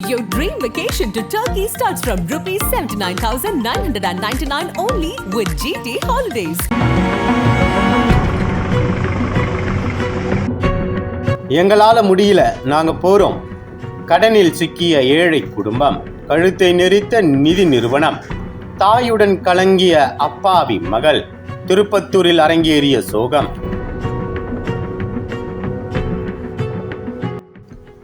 Your dream vacation to Turkey starts from rupees 79,999 only with GT Holidays. எங்களால் முடியல நாங்கள் போகிறோம் கடனில் சிக்கிய ஏழை குடும்பம் கழுத்தை நெரித்த நிதி நிறுவனம் தாயுடன் கலங்கிய அப்பாவி மகள் திருப்பத்தூரில் அரங்கேறிய சோகம்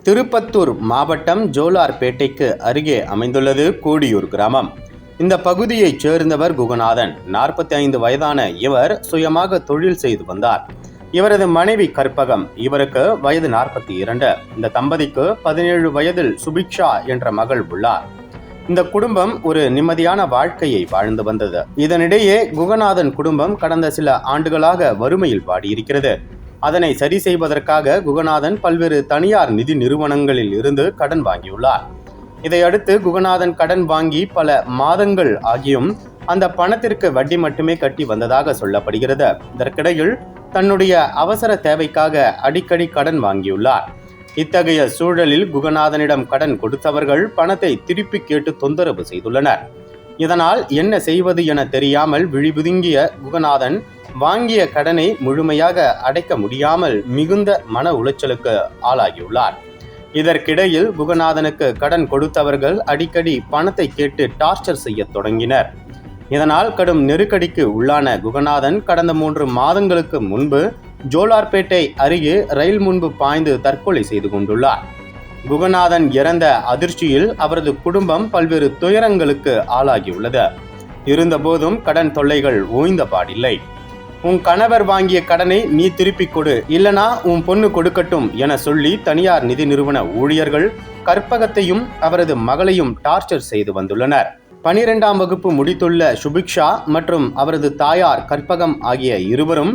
திருப்பத்தூர் மாவட்டம் ஜோலார்பேட்டைக்கு அருகே அமைந்துள்ளது கோடியூர் கிராமம். இந்த பகுதியைச் சேர்ந்தவர் குகநாதன். நாற்பத்தி ஐந்து வயதான இவர் சுயமாக தொழில் செய்து வந்தார். இவரது மனைவி கற்பகம் இவருக்கு வயது நாற்பத்தி இரண்டு. இந்த தம்பதிக்கு பதினேழு வயதில் சுபிக்ஷா என்ற மகள் உள்ளார். இந்த குடும்பம் ஒரு நிம்மதியான வாழ்க்கையை வாழ்ந்து வந்தது. இதனிடையே குகநாதன் குடும்பம் கடந்த சில ஆண்டுகளாக வறுமையில் வாடியிருக்கிறது. அதனை சரி செய்வதற்காக குகநாதன் பல்வேறு தனியார் நிதி நிறுவனங்களில் இருந்து கடன் வாங்கியுள்ளார். இதையடுத்து குகநாதன் கடன் வாங்கி பல மாதங்கள் ஆகியும் அந்த பணத்திற்கு வட்டி மட்டுமே கட்டி வந்ததாக சொல்லப்படுகிறது. இதற்கிடையில் தன்னுடைய அவசர தேவைக்காக அடிக்கடி கடன் வாங்கியுள்ளார். இத்தகைய சூழலில் குகநாதனிடம் கடன் கொடுத்தவர்கள் பணத்தை திருப்பி கேட்டு தொந்தரவு செய்துள்ளனர். இதனால் என்ன செய்வது என தெரியாமல் விழிபுதுங்கிய குகநாதன் வாங்கிய கடனை முழுமையாக அடைக்க முடியாமல் மிகுந்த மன உளைச்சலுக்கு ஆளாகியுள்ளார். இதற்கிடையில் குகநாதனுக்கு கடன் கொடுத்தவர்கள் அடிக்கடி பணத்தை கேட்டு டார்ச்சர் செய்யத் தொடங்கினர். இதனால் கடும் நெருக்கடிக்கு உள்ளான குகநாதன் கடந்த மூன்று மாதங்களுக்கு முன்பு ஜோலார்பேட்டை அருகே ரயில் முன்பு பாய்ந்து தற்கொலை செய்து கொண்டுள்ளார். குகநாதன் இறந்த அதிர்ச்சியில் அவரது குடும்பம் பல்வேறு துயரங்களுக்கு ஆளாகியுள்ளது. இருந்தபோதும் கடன் தொல்லைகள் ஓய்ந்த பாடில்லை. உன் கணவர் வாங்கிய கடனை நீ திருப்பிக் கொடு. இல்லனா உன் பொண்ணு கொடுக்கட்டும் என சொல்லி தனியார் நிதி நிறுவன ஊழியர்கள் கற்பகத்தையும் அவரது மகளையும் டார்ச்சர் செய்து வந்துள்ளனர். பனிரெண்டாம் வகுப்பு முடித்துள்ள சுபிக்ஷா மற்றும் அவரது தாயார் கற்பகம் ஆகிய இருவரும்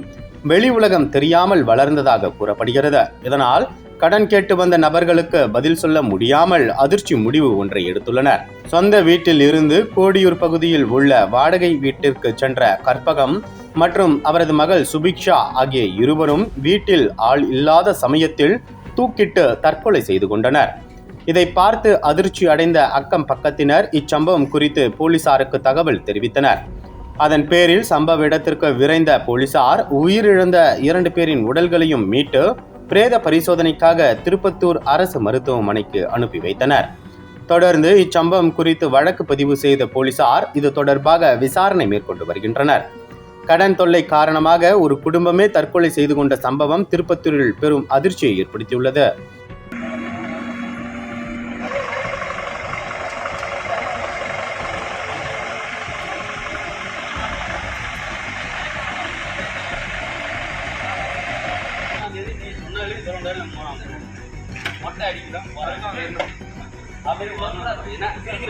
வெளி உலகம் தெரியாமல் வளர்ந்ததாக கூறப்படுகிறது. இதனால் கடன் கேட்டு வந்த நபர்களுக்கு பதில் சொல்ல முடியாமல் அதிர்ச்சி முடிவு ஒன்றை எடுத்துள்ளனர். சொந்த வீட்டில் இருந்து கோடியூர் பகுதியில் உள்ள வாடகை வீட்டிற்கு சென்ற கற்பகம் மற்றும் அவரது மகள் சுபிக்ஷா ஆகிய இருவரும் வீட்டில் ஆள் இல்லாத சமயத்தில் தூக்கிட்டு தற்கொலை செய்து கொண்டனர். இதை பார்த்து அதிர்ச்சி அடைந்த அக்கம் பக்கத்தினர் இச்சம்பவம் குறித்து போலீசாருக்கு தகவல் தெரிவித்தனர். அதன் பேரில் சம்பவ இடத்திற்கு விரைந்த போலீசார் உயிரிழந்த இரண்டு பேரின் உடல்களையும் மீட்டு பிரேத பரிசோதனைக்காக திருப்பத்தூர் அரசு மருத்துவமனைக்கு அனுப்பி வைத்தனர். தொடர்ந்து இச்சம்பவம் குறித்து வழக்கு பதிவு செய்த போலீசார் இது தொடர்பாக விசாரணை மேற்கொண்டு வருகின்றனர். கடன் தொல்லை காரணமாக ஒரு குடும்பமே தற்கொலை செய்து கொண்ட சம்பவம் திருப்பத்தூரில் பெரும் அதிர்ச்சியை ஏற்படுத்தியுள்ளது. மொட்டை அடிக்கிறோம் கிடையாது வரணும் இருக்கேன்